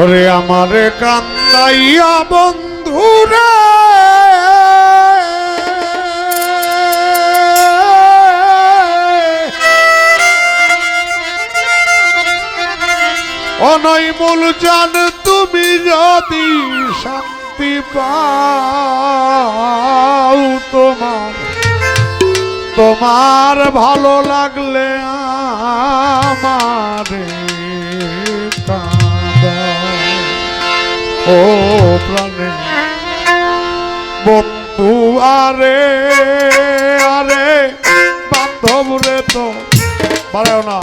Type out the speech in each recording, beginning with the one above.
ওরে আমারে কান্দাইয়া বন্ধুরে। অনয় মূল জান, তুমি যদি শান্তি পাও তোমার তোমার ভালো লাগলে আমারে। ও প্রাণে। বন্ধু আরে আরে বান্ধব রে তো। পারেও না।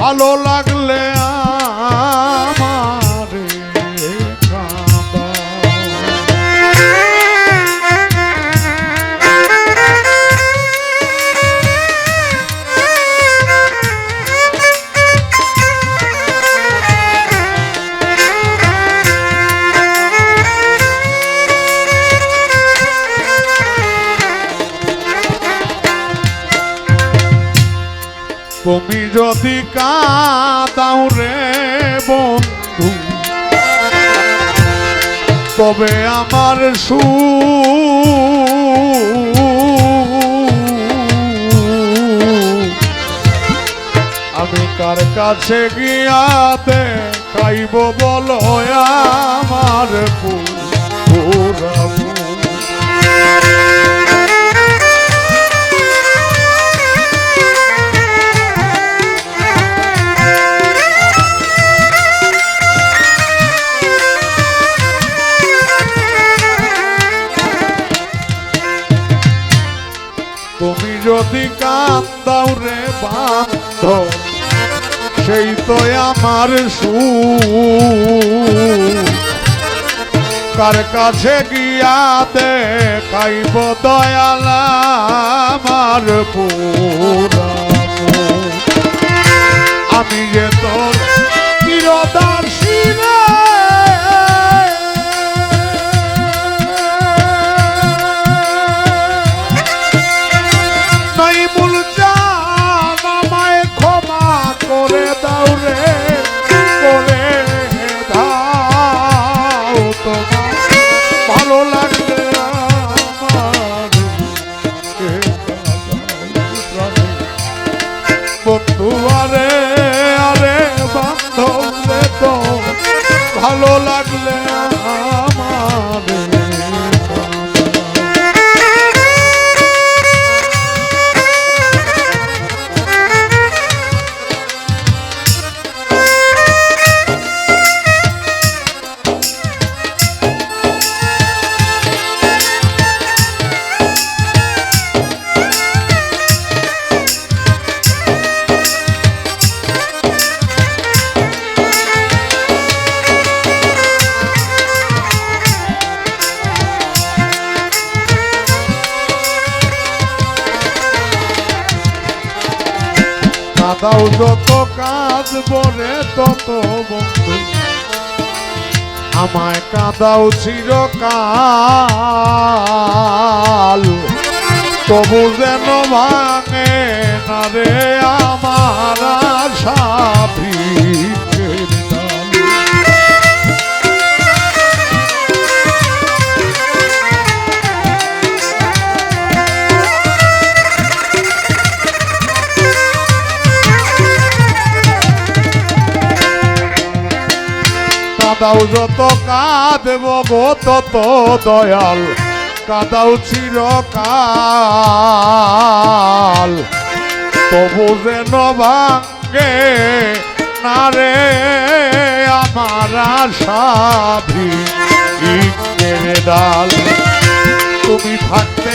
ভালো লাগলে আমারে তুমি যদি কাঁদাও রে বন্ধু, তবে আমার সু আমি কার কাছে গিয়াতে খাইব বলো আমার পুরাবু যদি কান্দাও রে সেই তো আমার সু কার কাছে গিয়া দেখাইব দয়াল আমার পুরা আমি যে তোর চিরদাসী কাদাও যত কাজ বলে তত বন্ধু আমায় কাদাও চিরকাল তবু যেন ভাঙে না রে। কাদাও যত, কাঁদব গো তত দয়াল। কাদাও চিরকাল। তবু যেন ভাঙ্গে না রে আমার আশা ভিক্ষের ডাল। তুমি থাকতে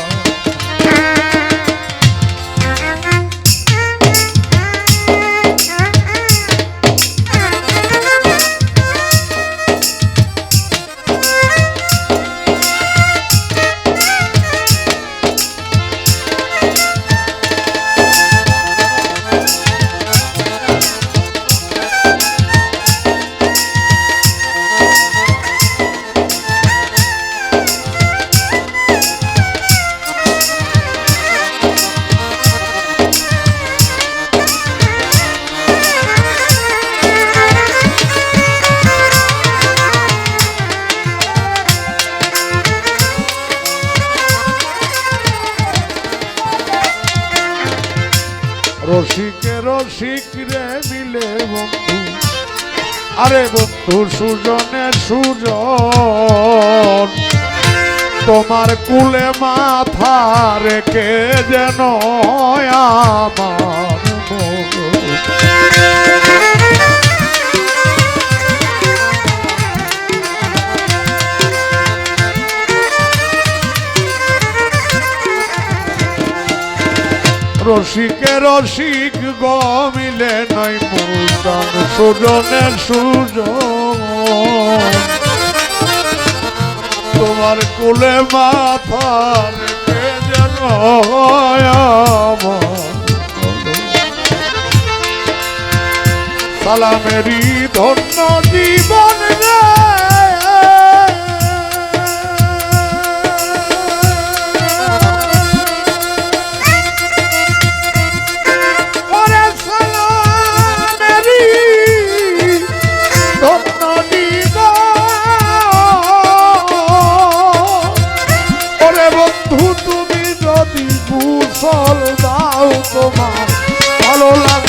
রসিকে রসিক রে মিলে বন্ধু। আরে বন্ধু সুজনে সুজন, তোমার কুলে মাথা রেখে যেন আমার রসিকে রসিক গমিলে নয় মুসন সুজনের সুজন। তোমার কুলে মাথা সালামেরি ধন্য জীবন। তোমার। ভালো লাগলে